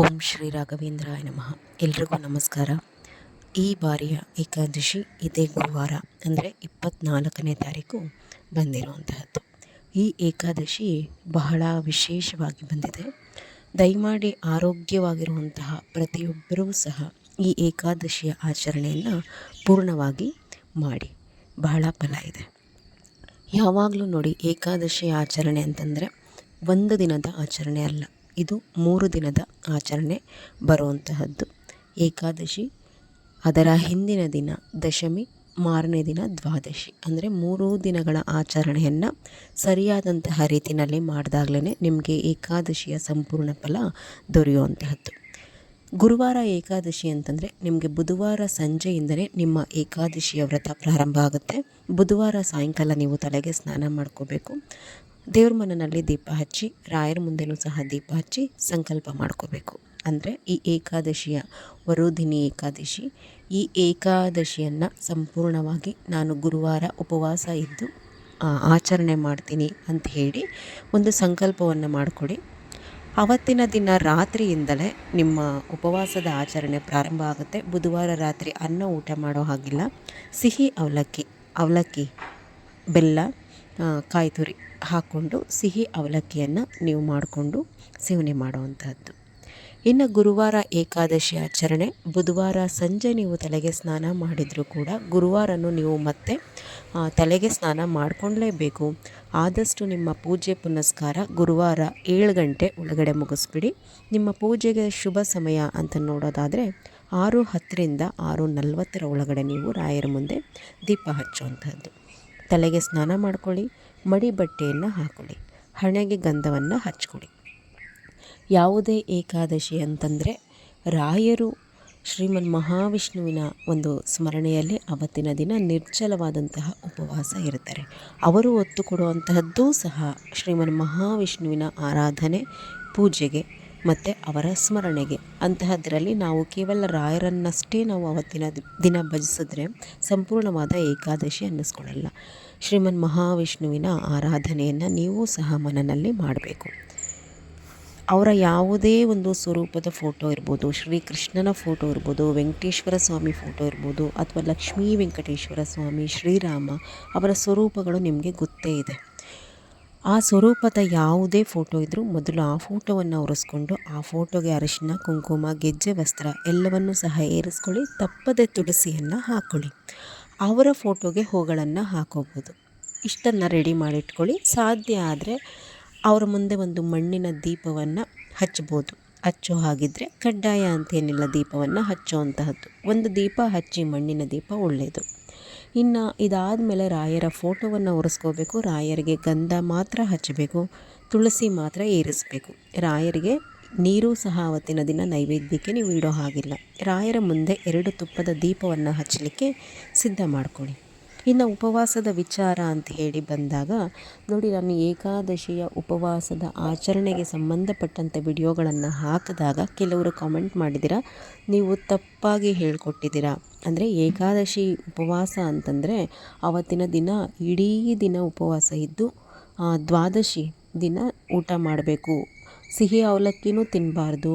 ಓಂ ಶ್ರೀ ರಾಘವೇಂದ್ರಾಯ ನಮಃ. ಎಲ್ರಿಗೂ ನಮಸ್ಕಾರ. ಈ ಬಾರಿಯ ಏಕಾದಶಿ ಇದೇ ಗುರುವಾರ, ಅಂದರೆ ಇಪ್ಪತ್ನಾಲ್ಕನೇ ತಾರೀಕು ಬಂದಿರುವಂತಹದ್ದು. ಈ ಏಕಾದಶಿ ಬಹಳ ವಿಶೇಷವಾಗಿ ಬಂದಿದೆ. ದಯಮಾಡಿ ಆರೋಗ್ಯವಾಗಿರುವಂತಹ ಪ್ರತಿಯೊಬ್ಬರೂ ಸಹ ಈ ಏಕಾದಶಿಯ ಆಚರಣೆಯನ್ನು ಪೂರ್ಣವಾಗಿ ಮಾಡಿ. ಬಹಳ ಫಲ ಇದೆ. ಯಾವಾಗಲೂ ನೋಡಿ ಏಕಾದಶಿ ಆಚರಣೆ ಅಂತಂದರೆ ಒಂದು ದಿನದ ಆಚರಣೆ ಅಲ್ಲ, ಇದು ಮೂರು ದಿನದ ಆಚರಣೆ ಬರುವಂತಹದ್ದು. ಏಕಾದಶಿ, ಅದರ ಹಿಂದಿನ ದಿನ, ದಶಮಿ, ಮಾರನೇ ದಿನ, ದ್ವಾದಶಿ. ಅಂದರೆ ಮೂರು ದಿನಗಳ ಆಚರಣೆಯನ್ನು ಸರಿಯಾದಂತಹ ರೀತಿಯಲ್ಲಿ ಮಾಡಿದಾಗಲೇ ನಿಮಗೆ ಏಕಾದಶಿಯ ಸಂಪೂರ್ಣ ಫಲ ದೊರೆಯುವಂತಹದ್ದು. ಗುರುವಾರ ಏಕಾದಶಿ ಅಂತಂದರೆ ನಿಮಗೆ ಬುಧವಾರ ಸಂಜೆಯಿಂದಲೇ ನಿಮ್ಮ ಏಕಾದಶಿಯ ವ್ರತ ಪ್ರಾರಂಭ ಆಗುತ್ತೆ. ಬುಧವಾರ ಸಾಯಂಕಾಲ ನೀವು ತಲೆಗೆ ಸ್ನಾನ ಮಾಡ್ಕೋಬೇಕು. ದೇವ್ರ ಮನನಲ್ಲಿ ದೀಪ ಹಚ್ಚಿ, ರಾಯರ ಮುಂದೆನೂ ಸಹ ದೀಪ ಹಚ್ಚಿ ಸಂಕಲ್ಪ ಮಾಡ್ಕೋಬೇಕು. ಅಂದರೆ ಈ ಏಕಾದಶಿಯ ವರೋಧಿನಿ ಏಕಾದಶಿ, ಈ ಏಕಾದಶಿಯನ್ನು ಸಂಪೂರ್ಣವಾಗಿ ನಾನು ಗುರುವಾರ ಉಪವಾಸ ಇದ್ದು ಆಚರಣೆ ಮಾಡ್ತೀನಿ ಅಂತ ಹೇಳಿ ಒಂದು ಸಂಕಲ್ಪವನ್ನು ಮಾಡಿಕೊಡಿ. ಅವತ್ತಿನ ದಿನ ರಾತ್ರಿಯಿಂದಲೇ ನಿಮ್ಮ ಉಪವಾಸದ ಆಚರಣೆ ಪ್ರಾರಂಭ ಆಗುತ್ತೆ. ಬುಧವಾರ ರಾತ್ರಿ ಅನ್ನ ಊಟ ಮಾಡೋ ಹಾಗಿಲ್ಲ. ಸಿಹಿ ಅವಲಕ್ಕಿ ಅವಲಕ್ಕಿ, ಬೆಲ್ಲ ಕಾಯಿ ತುರಿ ಹಾಕ್ಕೊಂಡು ಸಿಹಿ ಅವಲಕ್ಕಿಯನ್ನು ನೀವು ಮಾಡಿಕೊಂಡು ಸೇವನೆ ಮಾಡುವಂತಹದ್ದು. ಇನ್ನು ಗುರುವಾರ ಏಕಾದಶಿ ಆಚರಣೆ, ಬುಧವಾರ ಸಂಜೆ ನೀವು ತಲೆಗೆ ಸ್ನಾನ ಮಾಡಿದರೂ ಕೂಡ ಗುರುವಾರನೂ ನೀವು ಮತ್ತೆ ತಲೆಗೆ ಸ್ನಾನ ಮಾಡಿಕೊಳ್ಳಲೇಬೇಕು ಆದಷ್ಟು ನಿಮ್ಮ ಪೂಜೆ ಪುನಸ್ಕಾರ ಗುರುವಾರ ಏಳು ಗಂಟೆ ಒಳಗಡೆ ಮುಗಿಸ್ಬಿಡಿ. ನಿಮ್ಮ ಪೂಜೆಗೆ ಶುಭ ಸಮಯ ಅಂತ ನೋಡೋದಾದರೆ ಆರು ಹತ್ತರಿಂದ ಆರು ನಲವತ್ತರ ಒಳಗಡೆ ನೀವು ರಾಯರ ಮುಂದೆ ದೀಪ ಹಚ್ಚುವಂಥದ್ದು ತಲೆಗೆ ಸ್ನಾನ ಮಾಡ್ಕೊಳ್ಳಿ, ಮಡಿ ಬಟ್ಟೆಯನ್ನು ಹಾಕೊಳ್ಳಿ, ಹಣೆಗೆ ಗಂಧವನ್ನು ಹಚ್ಕೊಳ್ಳಿ. ಯಾವುದೇ ಏಕಾದಶಿ ಅಂತಂದರೆ ರಾಯರು ಶ್ರೀಮನ್ ಮಹಾವಿಷ್ಣುವಿನ ಒಂದು ಸ್ಮರಣೆಯಲ್ಲಿ ಅವತ್ತಿನ ದಿನ ನಿರ್ಜಲವಾದಂತಹ ಉಪವಾಸ ಇರುತ್ತಾರೆ ಅವರು ಒತ್ತು ಕೊಡುವಂತಹದ್ದೂ ಸಹ ಶ್ರೀಮನ್ ಮಹಾವಿಷ್ಣುವಿನ ಆರಾಧನೆ, ಪೂಜೆಗೆ ಮತ್ತು ಅವರ ಸ್ಮರಣೆಗೆ. ಅಂತಹದ್ರಲ್ಲಿ ನಾವು ಕೇವಲ ರಾಯರನ್ನಷ್ಟೇ ನಾವು ಅವತ್ತಿನ ದಿನ ಭಜಿಸಿದ್ರೆ ಸಂಪೂರ್ಣವಾದ ಏಕಾದಶಿ ಅನ್ನಿಸ್ಕೊಳ್ಳಲ್ಲ. ಶ್ರೀಮನ್ ಮಹಾವಿಷ್ಣುವಿನ ಆರಾಧನೆಯನ್ನು ನೀವು ಸಹ ಮನನಲ್ಲಿ ಮಾಡಬೇಕು. ಅವರ ಯಾವುದೇ ಒಂದು ಸ್ವರೂಪದ ಫೋಟೋ ಇರ್ಬೋದು, ಶ್ರೀಕೃಷ್ಣನ ಫೋಟೋ ಇರ್ಬೋದು, ವೆಂಕಟೇಶ್ವರ ಸ್ವಾಮಿ ಫೋಟೋ ಇರ್ಬೋದು, ಅಥವಾ ಲಕ್ಷ್ಮೀ ವೆಂಕಟೇಶ್ವರ ಸ್ವಾಮಿ ಶ್ರೀರಾಮ ಅವರ ಸ್ವರೂಪಗಳು ನಿಮಗೆ ಗೊತ್ತೇ ಇದೆ. ಆ ಸ್ವರೂಪದ ಯಾವುದೇ ಫೋಟೋ ಇದ್ದರೂ ಮೊದಲು ಆ ಫೋಟೋವನ್ನು ಒರೆಸ್ಕೊಂಡು ಆ ಫೋಟೋಗೆ ಅರಿಶಿನ, ಕುಂಕುಮ, ಗೆಜ್ಜೆ, ವಸ್ತ್ರ ಎಲ್ಲವನ್ನೂ ಸಹ ಏರಿಸ್ಕೊಳ್ಳಿ. ತಪ್ಪದೆ ತುಳಸಿಯನ್ನು ಹಾಕ್ಕೊಳ್ಳಿ ಅವರ ಫೋಟೋಗೆ ಹೂಗಳನ್ನು ಹಾಕೋಬೋದು. ಇಷ್ಟನ್ನು ರೆಡಿ ಮಾಡಿಟ್ಕೊಳ್ಳಿ. ಸಾಧ್ಯ ಆದರೆ ಅವರ ಮುಂದೆ ಒಂದು ಮಣ್ಣಿನ ದೀಪವನ್ನು ಹಚ್ಬೋದು. ಹಚ್ಚೋ ಹಾಗಿದ್ದರೆ ಕಡ್ಡಾಯ ಅಂತೇನಿಲ್ಲ ದೀಪವನ್ನು ಹಚ್ಚುವಂತಹದ್ದು ಒಂದು ದೀಪ ಹಚ್ಚಿ ಮಣ್ಣಿನ ದೀಪ ಒಳ್ಳೆಯದು. ಇನ್ನು ಇದಾದಮೇಲೆ ರಾಯರ ಫೋಟೋವನ್ನು ಒರೆಸ್ಕೋಬೇಕು, ರಾಯರಿಗೆ ಗಂಧ ಮಾತ್ರ ಹಚ್ಚಬೇಕು, ತುಳಸಿ ಮಾತ್ರ ಏರಿಸಬೇಕು. ರಾಯರಿಗೆ ನೀರು ಸಹ ಅವತ್ತಿನ ದಿನ ನೈವೇದ್ಯಕ್ಕೆ ನೀವು ಇಡೋ ಹಾಗಿಲ್ಲ. ರಾಯರ ಮುಂದೆ ಎರಡು ತುಪ್ಪದ ದೀಪವನ್ನು ಹಚ್ಚಲಿಕ್ಕೆ ಸಿದ್ಧ ಮಾಡ್ಕೊಳ್ಳಿ. ಇನ್ನು ಉಪವಾಸದ ವಿಚಾರ ಅಂತ ಹೇಳಿ ಬಂದಾಗ, ನೋಡಿ ನಾನು ಏಕಾದಶಿಯ ಉಪವಾಸದ ಆಚರಣೆಗೆ ಸಂಬಂಧಪಟ್ಟಂಥ ವಿಡಿಯೋಗಳನ್ನು ಹಾಕಿದಾಗ ಕೆಲವರು ಕಾಮೆಂಟ್ ಮಾಡಿದ್ದೀರಾ? ನೀವು ತಪ್ಪಾಗಿ ಹೇಳ್ಕೊಟ್ಟಿದ್ದೀರಾ? ಅಂದರೆ ಏಕಾದಶಿ ಉಪವಾಸ ಅಂತಂದರೆ ಆವತ್ತಿನ ದಿನ ಇಡೀ ದಿನ ಉಪವಾಸ ಇದ್ದು ದ್ವಾದಶಿ ದಿನ ಊಟ ಮಾಡಬೇಕು. ಸಿಹಿ ಅವಲಕ್ಕಿನೂ ತಿನ್ನಬಾರ್ದು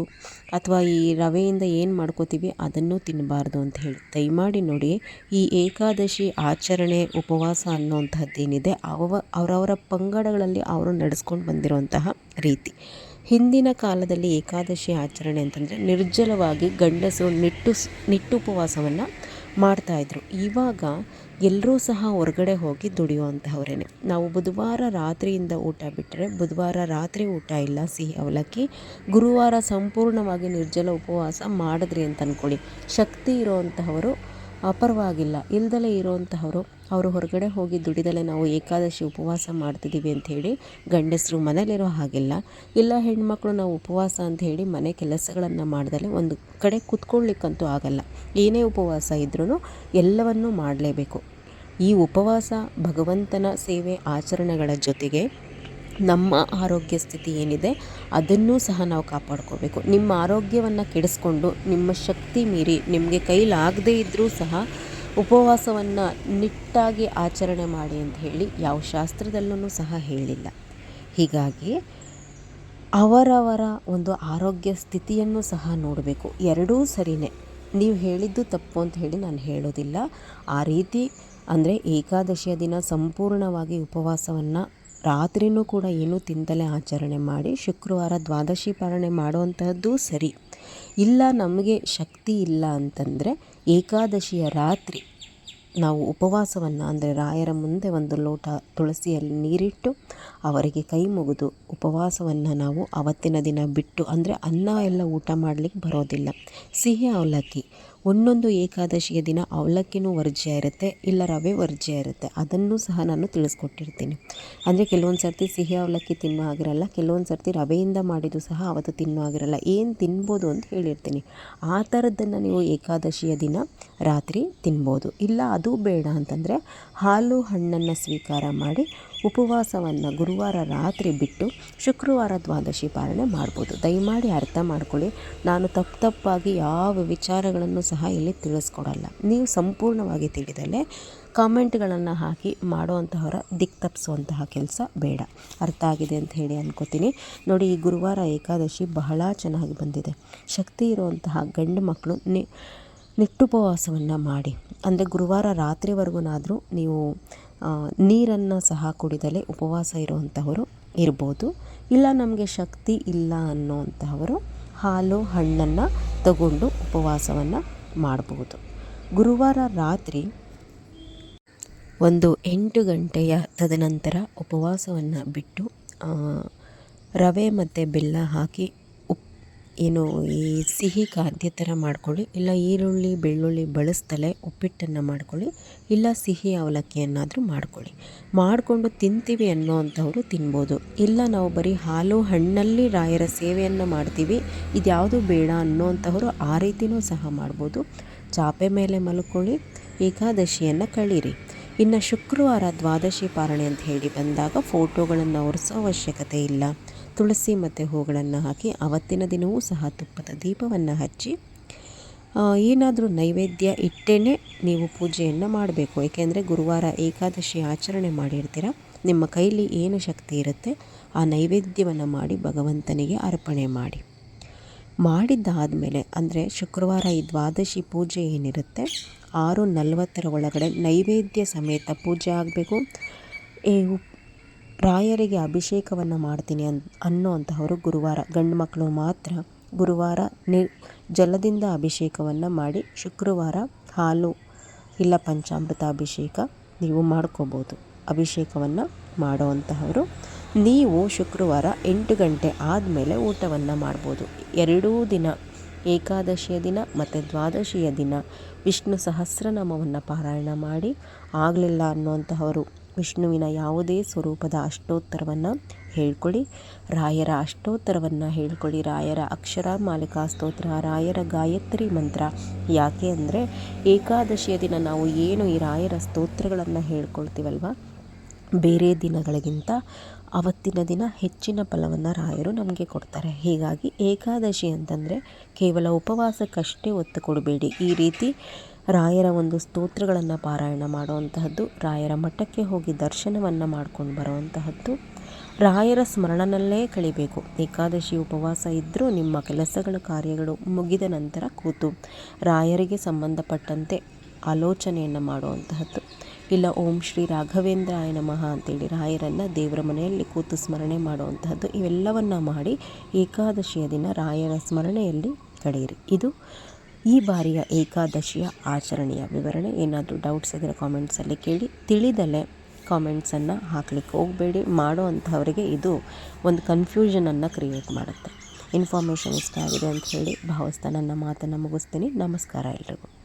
ಅಥವಾ ಈ ರವೆಯಿಂದ ಏನು ಮಾಡ್ಕೋತೀವಿ ಅದನ್ನು ತಿನ್ನಬಾರ್ದು ಅಂತ ಹೇಳಿ. ದಯಮಾಡಿ ನೋಡಿ, ಈ ಏಕಾದಶಿ ಆಚರಣೆ, ಉಪವಾಸ ಅನ್ನುವಂಥದ್ದೇನಿದೆ ಅವ ಅವರವರ ಪಂಗಡಗಳಲ್ಲಿ ಅವರು ನಡೆಸ್ಕೊಂಡು ಬಂದಿರುವಂತಹ ರೀತಿ. ಹಿಂದಿನ ಕಾಲದಲ್ಲಿ ಏಕಾದಶಿ ಆಚರಣೆ ಅಂತಂದರೆ ನಿರ್ಜಲವಾಗಿ ಗಂಡಸರು ನಿಟ್ಟು ನಿಟ್ಟುಪವಾಸವನ್ನು ಮಾಡ್ತಾಯಿದ್ರು ಇವಾಗ ಎಲ್ಲರೂ ಸಹ ಹೊರಗಡೆ ಹೋಗಿ ದುಡಿಯುವಂತಹವ್ರೇ ನಾವು ಬುಧವಾರ ರಾತ್ರಿಯಿಂದ ಊಟ ಬಿಟ್ಟರೆ ಬುಧವಾರ ರಾತ್ರಿ ಊಟ ಇಲ್ಲ, ಸಿಹಿ ಅವಲಕ್ಕಿ, ಗುರುವಾರ ಸಂಪೂರ್ಣವಾಗಿ ನಿರ್ಜಲ ಉಪವಾಸ ಮಾಡಿದ್ರಿ ಅಂತ ಅಂದ್ಕೊಳ್ಳಿ ಶಕ್ತಿ ಇರೋವಂತಹವರು ಅಪರವಾಗಿಲ್ಲ. ಇಲ್ದಲೇ ಇರೋವಂತಹವರು ಅವರು ಹೊರಗಡೆ ಹೋಗಿ ದುಡಿದಲ್ಲೇ ನಾವು ಏಕಾದಶಿ ಉಪವಾಸ ಮಾಡ್ತಿದ್ದೀವಿ ಅಂಥೇಳಿ ಗಂಡಸರು ಮನೇಲಿರೋ ಹಾಗಿಲ್ಲ. ಇಲ್ಲ ಹೆಣ್ಮಕ್ಳು ನಾವು ಉಪವಾಸ ಅಂತ ಹೇಳಿ ಮನೆ ಕೆಲಸಗಳನ್ನು ಮಾಡ್ದಲೇ ಒಂದು ಕಡೆ ಕುತ್ಕೊಳ್ಳಿಕ್ಕಂತೂ ಆಗಲ್ಲ. ಏನೇ ಉಪವಾಸ ಇದ್ರೂ ಎಲ್ಲವನ್ನೂ ಮಾಡಲೇಬೇಕು. ಈ ಉಪವಾಸ, ಭಗವಂತನ ಸೇವೆ, ಆಚರಣೆಗಳ ಜೊತೆಗೆ ನಮ್ಮ ಆರೋಗ್ಯ ಸ್ಥಿತಿ ಏನಿದೆ ಅದನ್ನೂ ಸಹ ನಾವು ಕಾಪಾಡ್ಕೋಬೇಕು. ನಿಮ್ಮ ಆರೋಗ್ಯವನ್ನು ಕೆಡಿಸ್ಕೊಂಡು ನಿಮ್ಮ ಶಕ್ತಿ ಮೀರಿ ನಿಮಗೆ ಕೈಲಾಗದೇ ಇದ್ದರೂ ಸಹ ಉಪವಾಸವನ್ನು ನಿಟ್ಟಾಗಿ ಆಚರಣೆ ಮಾಡಿ ಅಂತ ಹೇಳಿ ಯಾವ ಶಾಸ್ತ್ರದಲ್ಲೂ ಸಹ ಹೇಳಿಲ್ಲ. ಹೀಗಾಗಿ ಅವರವರ ಒಂದು ಆರೋಗ್ಯ ಸ್ಥಿತಿಯನ್ನು ಸಹ ನೋಡಬೇಕು. ಎರಡೂ ಸರಿಯೇ ನೀವು ಹೇಳಿದ್ದು ತಪ್ಪು ಅಂತ ಹೇಳಿ ನಾನು ಹೇಳೋದಿಲ್ಲ. ಆ ರೀತಿ ಅಂದರೆ ಏಕಾದಶಿಯ ದಿನ ಸಂಪೂರ್ಣವಾಗಿ ಉಪವಾಸವನ್ನು ರಾತ್ರಿಯೂ ಕೂಡ ಏನೂ ತಿಂತಲೇ ಆಚರಣೆ ಮಾಡಿ, ಶುಕ್ರವಾರ ದ್ವಾದಶಿ ಪಾಲನೆ ಮಾಡುವಂತಹದ್ದು ಸರಿ. ಇಲ್ಲ, ನಮಗೆ ಶಕ್ತಿ ಇಲ್ಲ ಅಂತಂದರೆ ಏಕಾದಶಿಯ ರಾತ್ರಿ ನಾವು ಉಪವಾಸವನ್ನು ಅಂದರೆ ರಾಯರ ಮುಂದೆ ಒಂದು ಲೋಟ ತುಳಸಿಯಲ್ಲಿ ನೀರಿಟ್ಟು ಅವರಿಗೆ ಕೈ ಮುಗಿದು ಉಪವಾಸವನ್ನು ನಾವು ಅವತ್ತಿನ ದಿನ ಬಿಟ್ಟು ಅಂದರೆ ಅನ್ನ ಎಲ್ಲ ಊಟ ಮಾಡಲಿಕ್ಕೆ ಬರೋದಿಲ್ಲ. ಸಿಹಿ ಅವಲಕ್ಕಿ ಒಂದೊಂದು ಏಕಾದಶಿಯ ದಿನ ಅವಲಕ್ಕಿನೂ ವರ್ಜ್ಯ ಇರುತ್ತೆ, ಇಲ್ಲ ರವೆ ವರ್ಜ್ಯ ಇರುತ್ತೆ. ಅದನ್ನು ಸಹ ನಾನು ತಿಳಿಸ್ಕೊಟ್ಟಿರ್ತೀನಿ. ಅಂದರೆ ಕೆಲವೊಂದು ಸರ್ತಿ ಸಿಹಿ ಅವಲಕ್ಕಿ ತಿನ್ನೋ ಆಗಿರಲ್ಲ ಕೆಲವೊಂದು ಸರ್ತಿ ರವೆಯಿಂದ ಮಾಡಿದ್ದು ಸಹ ಅವತ್ತು ತಿನ್ನೋ ಆಗಿರಲ್ಲ ಏನು ತಿನ್ಬೋದು ಅಂತ ಹೇಳಿರ್ತೀನಿ. ಆ ಥರದ್ದನ್ನು ನೀವು ಏಕಾದಶಿಯ ದಿನ ರಾತ್ರಿ ತಿನ್ಬೋದು. ಇಲ್ಲ, ಅದು ಬೇಡ ಅಂತಂದರೆ ಹಾಲು ಹಣ್ಣನ್ನು ಸ್ವೀಕಾರ ಮಾಡಿ ಉಪವಾಸವನ್ನು ಗುರುವಾರ ರಾತ್ರಿ ಬಿಟ್ಟು ಶುಕ್ರವಾರ ದ್ವಾದಶಿ ಪಾಲನೆ ಮಾಡ್ಬೋದು. ದಯಮಾಡಿ ಅರ್ಥ ಮಾಡ್ಕೊಳ್ಳಿ. ನಾನು ತಪ್ಪು ತಪ್ಪಾಗಿ ಯಾವ ವಿಚಾರಗಳನ್ನು ಸಹ ಇಲ್ಲಿ ತಿಳಿಸ್ಕೊಡಲ್ಲ. ನೀವು ಸಂಪೂರ್ಣವಾಗಿ ತಿಳಿದಲ್ಲೇ ಕಾಮೆಂಟ್ಗಳನ್ನು ಹಾಕಿ ಮಾಡುವಂತಹವರ ದಿಕ್ ತಪ್ಪಿಸುವಂತಹ ಕೆಲಸ ಬೇಡ. ಅರ್ಥ ಆಗಿದೆ ಅಂತ ಹೇಳಿ ಅನ್ಕೋತೀನಿ. ನೋಡಿ, ಈ ಗುರುವಾರ ಏಕಾದಶಿ ಬಹಳ ಚೆನ್ನಾಗಿ ಬಂದಿದೆ. ಶಕ್ತಿ ಇರುವಂತಹ ಗಂಡು ಮಕ್ಕಳು ನಿ, ನಿಟ್ಟುಪವಾಸವನ್ನು ಮಾಡಿ. ಅಂದರೆ ಗುರುವಾರ ರಾತ್ರಿವರೆಗೂನಾದರೂ ನೀವು ನೀರನ್ನು ಸಹ ಕುಡಿದಲೇ ಉಪವಾಸ ಇರುವಂತಹವರು ಇರ್ಬೋದು. ಇಲ್ಲ, ನಮಗೆ ಶಕ್ತಿ ಇಲ್ಲ ಅನ್ನೋವಂತಹವರು ಹಾಲು, ಹಣ್ಣನ್ನು ತಗೊಂಡು ಉಪವಾಸವನ್ನು ಮಾಡಬಹುದು ಗುರುವಾರ ರಾತ್ರಿ ಒಂದು ಎಂಟು ಗಂಟೆಯ ತದನಂತರ ಉಪವಾಸವನ್ನು ಬಿಟ್ಟು ರವೆ ಮತ್ತು ಬೆಲ್ಲ ಹಾಕಿ ಏನು ಈ ಸಿಹಿ ಖಾದ್ಯ ಥರ ಮಾಡ್ಕೊಳ್ಳಿ, ಇಲ್ಲ ಈರುಳ್ಳಿ, ಬೆಳ್ಳುಳ್ಳಿ ಬಳಸ್ತಲೇ ಉಪ್ಪಿಟ್ಟನ್ನು ಮಾಡ್ಕೊಳ್ಳಿ, ಇಲ್ಲ ಸಿಹಿ ಅವಲಕ್ಕಿಯನ್ನಾದರೂ ಮಾಡ್ಕೊಳ್ಳಿ. ಮಾಡಿಕೊಂಡು ತಿಂತೀವಿ ಅನ್ನೋವಂಥವ್ರು ತಿನ್ಬೋದು. ಇಲ್ಲ ನಾವು ಬರೀ ಹಾಲು ಹಣ್ಣಲ್ಲಿ ರಾಯರ ಸೇವೆಯನ್ನು ಮಾಡ್ತೀವಿ, ಇದ್ಯಾವುದು ಬೇಡ ಅನ್ನೋವಂಥವ್ರು ಆ ರೀತಿಯೂ ಸಹ ಮಾಡ್ಬೋದು. ಚಾಪೆ ಮೇಲೆ ಮಲ್ಕೊಳ್ಳಿ, ಏಕಾದಶಿಯನ್ನು ಕಳೀರಿ. ಇನ್ನು ಶುಕ್ರವಾರ ದ್ವಾದಶಿ ಪಾರಣೆ ಅಂತ ಹೇಳಿ ಬಂದಾಗ ಫೋಟೋಗಳನ್ನು ಒರೆಸೋ ಅವಶ್ಯಕತೆ ಇಲ್ಲ. ತುಳಸಿ ಮತ್ತು ಹೂಗಳನ್ನು ಹಾಕಿ ಅವತ್ತಿನ ದಿನವೂ ಸಹ ತುಪ್ಪದ ದೀಪವನ್ನು ಹಚ್ಚಿ ಏನಾದರೂ ನೈವೇದ್ಯ ಇಟ್ಟೇ ನೀವು ಪೂಜೆಯನ್ನು ಮಾಡಬೇಕು. ಏಕೆಂದರೆ ಗುರುವಾರ ಏಕಾದಶಿ ಆಚರಣೆ ಮಾಡಿರ್ತೀರ, ನಿಮ್ಮ ಕೈಲಿ ಏನು ಶಕ್ತಿ ಇರುತ್ತೆ ಆ ನೈವೇದ್ಯವನ್ನು ಮಾಡಿ ಭಗವಂತನಿಗೆ ಅರ್ಪಣೆ ಮಾಡಿ. ಮಾಡಿದ್ದಾದಮೇಲೆ, ಅಂದರೆ ಶುಕ್ರವಾರ ಈ ದ್ವಾದಶಿ ಪೂಜೆ ಏನಿರುತ್ತೆ, ಆರು ನಲವತ್ತರ ಒಳಗಡೆ ನೈವೇದ್ಯ ಸಮೇತ ಪೂಜೆ ಆಗಬೇಕು. ಈ ರಾಯರಿಗೆ ಅಭಿಷೇಕವನ್ನು ಮಾಡ್ತೀನಿ ಅನ್ ಅನ್ನೋವಂಥವರು ಗುರುವಾರ. ಗಂಡು ಮಕ್ಕಳು ಮಾತ್ರ ಗುರುವಾರ ನಿ, ಜಲದಿಂದ ಅಭಿಷೇಕವನ್ನು ಮಾಡಿ ಶುಕ್ರವಾರ ಹಾಲು ಇಲ್ಲ ಪಂಚಾಮೃತ ಅಭಿಷೇಕ ನೀವು ಮಾಡ್ಕೋಬೋದು. ಅಭಿಷೇಕವನ್ನು ಮಾಡೋವಂತಹವರು ನೀವು ಶುಕ್ರವಾರ ಎಂಟು ಗಂಟೆ ಆದಮೇಲೆ ಊಟವನ್ನು ಮಾಡ್ಬೋದು. ಎರಡೂ ದಿನ, ಏಕಾದಶಿಯ ದಿನ ಮತ್ತು ದ್ವಾದಶಿಯ ದಿನ ವಿಷ್ಣು ಸಹಸ್ರನಾಮವನ್ನು ಪಾರಾಯಣ ಮಾಡಿ ಆಗಲಿಲ್ಲ ಅನ್ನುವಂತಹವರು ವಿಷ್ಣುವಿನ ಯಾವುದೇ ಸ್ವರೂಪದ ಅಷ್ಟೋತ್ತರವನ್ನು ಹೇಳ್ಕೊಳ್ಳಿ. ರಾಯರ ಅಷ್ಟೋತ್ತರವನ್ನು ಹೇಳ್ಕೊಳ್ಳಿ. ರಾಯರ ಅಕ್ಷರ, ಮಾಲಿಕಾ ಸ್ತೋತ್ರ, ರಾಯರ ಗಾಯತ್ರಿ ಮಂತ್ರ. ಯಾಕೆ ಅಂದರೆ ಏಕಾದಶಿಯ ದಿನ ನಾವು ಏನು ಈ ರಾಯರ ಸ್ತೋತ್ರಗಳನ್ನು ಹೇಳ್ಕೊಳ್ತೀವಲ್ವ? ಬೇರೆ ದಿನಗಳಿಗಿಂತ ಅವತ್ತಿನ ದಿನ ಹೆಚ್ಚಿನ ಫಲವನ್ನು ರಾಯರು ನಮಗೆ ಕೊಡ್ತಾರೆ. ಹೀಗಾಗಿ ಏಕಾದಶಿ ಅಂತಂದರೆ ಕೇವಲ ಉಪವಾಸಕ್ಕಷ್ಟೇ ಒತ್ತು ಕೊಡಬೇಡಿ. ಈ ರೀತಿ ರಾಯರ ಒಂದು ಸ್ತೋತ್ರಗಳನ್ನು ಪಾರಾಯಣ ಮಾಡುವಂತಹದ್ದು, ರಾಯರ ಮಠಕ್ಕೆ ಹೋಗಿ ದರ್ಶನವನ್ನು ಮಾಡ್ಕೊಂಡು ಬರುವಂತಹದ್ದು, ರಾಯರ ಸ್ಮರಣನಲ್ಲೇ ಕಳಿಬೇಕು. ಏಕಾದಶಿ ಉಪವಾಸ ಇದ್ದರೂ ನಿಮ್ಮ ಕೆಲಸಗಳ ಕಾರ್ಯಗಳು ಮುಗಿದ ನಂತರ ಕೂತು ರಾಯರಿಗೆ ಸಂಬಂಧಪಟ್ಟಂತೆ ಆಲೋಚನೆಯನ್ನು ಮಾಡುವಂತಹದ್ದು. ಇಲ್ಲ, ಓಂ ಶ್ರೀ ರಾಘವೇಂದ್ರಾಯ ನಮಃ ಅಂತೇಳಿ ರಾಯರನ್ನು ದೇವರ ಮನೆಯಲ್ಲಿ ಕೂತು ಸ್ಮರಣೆ ಮಾಡುವಂತಹದ್ದು, ಇವೆಲ್ಲವನ್ನು ಮಾಡಿ ಏಕಾದಶಿಯ ದಿನ ರಾಯರ ಸ್ಮರಣೆಯಲ್ಲಿ ಕಳೆಯಿರಿ ಇದು ಈ ಬಾರಿಯ ಏಕಾದಶಿಯ ಆಚರಣೆಯ ವಿವರಣೆ. ಏನಾದರೂ ಡೌಟ್ಸ್ ಇದ್ದರೆ ಕಾಮೆಂಟ್ಸಲ್ಲಿ ಕೇಳಿ. ತಿಳಿದಲೆ ಕಾಮೆಂಟ್ಸನ್ನು ಹಾಕ್ಲಿಕ್ಕೆ ಹೋಗಬೇಡಿ. ಮಾಡೋ ಅಂಥವರಿಗೆ ಇದು ಒಂದು ಕನ್ಫ್ಯೂಷನನ್ನು ಕ್ರಿಯೇಟ್ ಮಾಡುತ್ತೆ. ಇನ್ಫಾರ್ಮೇಷನ್ ಇಷ್ಟ ಆಗಿದೆ ಅಂತ ಹೇಳಿ ಭಾವಿಸ್ತಾ ನನ್ನ ಮಾತನ್ನು ಮುಗಿಸ್ತೀನಿ. ನಮಸ್ಕಾರ ಎಲ್ರಿಗೂ.